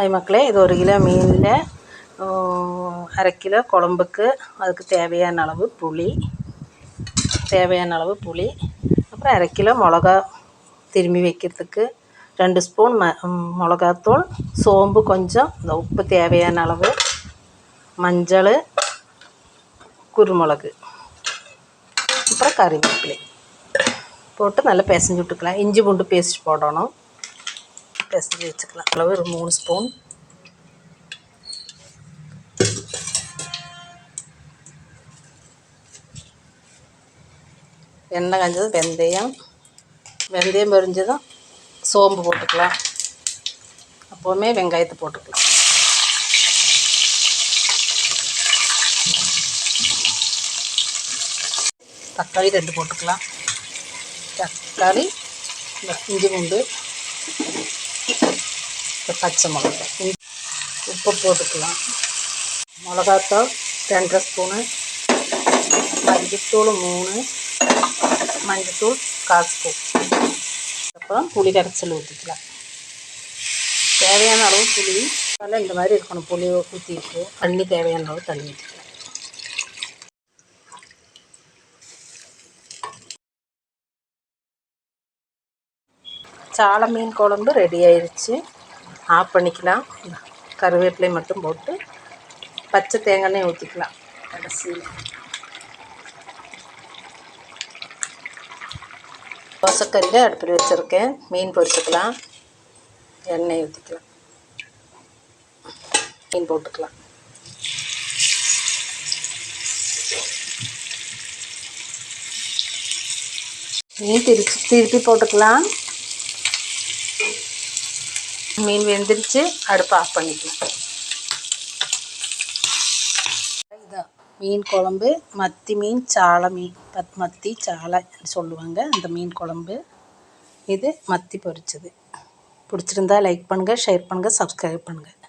Hi மக்களே இது ஒரு கிலோ மீனில் அரை கிலோ குழம்புக்கு அதுக்கு தேவையான அளவு புளி தேவையான அளவு புளி அப்புறம் அரை கிலோ மிளகா திரும்பி வைக்கிறதுக்கு ரெண்டு ஸ்பூன் ம மிளகாத்தூள் சோம்பு கொஞ்சம் இந்த உப்பு தேவையான அளவு மஞ்சள் குருமிளகு அப்புறம் கறிவேப்பிலை போட்டு நல்லா பிசைஞ்சு விட்டுக்கலாம். இஞ்சி பூண்டு பேஸ்ட் போடணும். பிசைஞ்சு வச்சுக்கலாம். அளவு ஒரு மூணு ஸ்பூன். எண்ணெய் காஞ்சதும் வெந்தயம். வெந்தயம் பொரிஞ்சதும் சோம்பு போட்டுக்கலாம். அப்போவுமே வெங்காயத்தை போட்டுக்கலாம். தக்காளி ரெண்டு போட்டுக்கலாம். தக்காளி இஞ்சி பூண்டு இப்போ பச்சை மிளகா. உப்பு போட்டுக்கலாம். மிளகாத்தூள் ரெண்டரை ஸ்பூனு மஞ்சத்தூள் மூணு மஞ்சத்தூள் கால் ஸ்பூன். அப்புறம் புளி கரைச்சல் ஊற்றிக்கலாம் தேவையான அளவு புளி அதெல்லாம் இந்த மாதிரி இருக்கணும். புளி ஊற்றிட்டு தண்ணி தேவையான அளவு தண்ணி ஊற்றிக்கலாம் சால மீன் குழம்பு ரெடி ஆயிடுச்சு ஆஃப் பண்ணிக்கலாம். கருவேப்பிலை மட்டும் போட்டு பச்சை தேங்காய் ஊற்றிக்கலாம் கடைசியில் தோசைக்கல்ல அடுப்பில் வச்சுருக்கேன். மீன் பொரிச்சுக்கலாம். எண்ணெய் ஊற்றிக்கலாம் மீன் போட்டுக்கலாம். மீன் திருப்பி திருப்பி போட்டுக்கலாம். மீன் வெந்துருச்சு அடுப்பு ஆஃப் பண்ணிக்கலாம். இதான் மீன் குழம்பு மத்தி மீன் சாலை மீன் பத் மத்தி சாலை சொல்லுவாங்க அந்த மீன் குழம்பு. இது மத்தி பொரிச்சது. பிடிச்சிருந்தா லைக் பண்ணுங்கள் ஷேர் பண்ணுங்கள் சப்ஸ்கிரைப் பண்ணுங்கள்